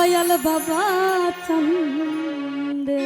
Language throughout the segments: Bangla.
দয়াল বাবা চন্দে।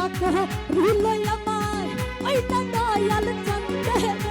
রাখো ভুলো আমায় ওই দয়াল চন্দ্র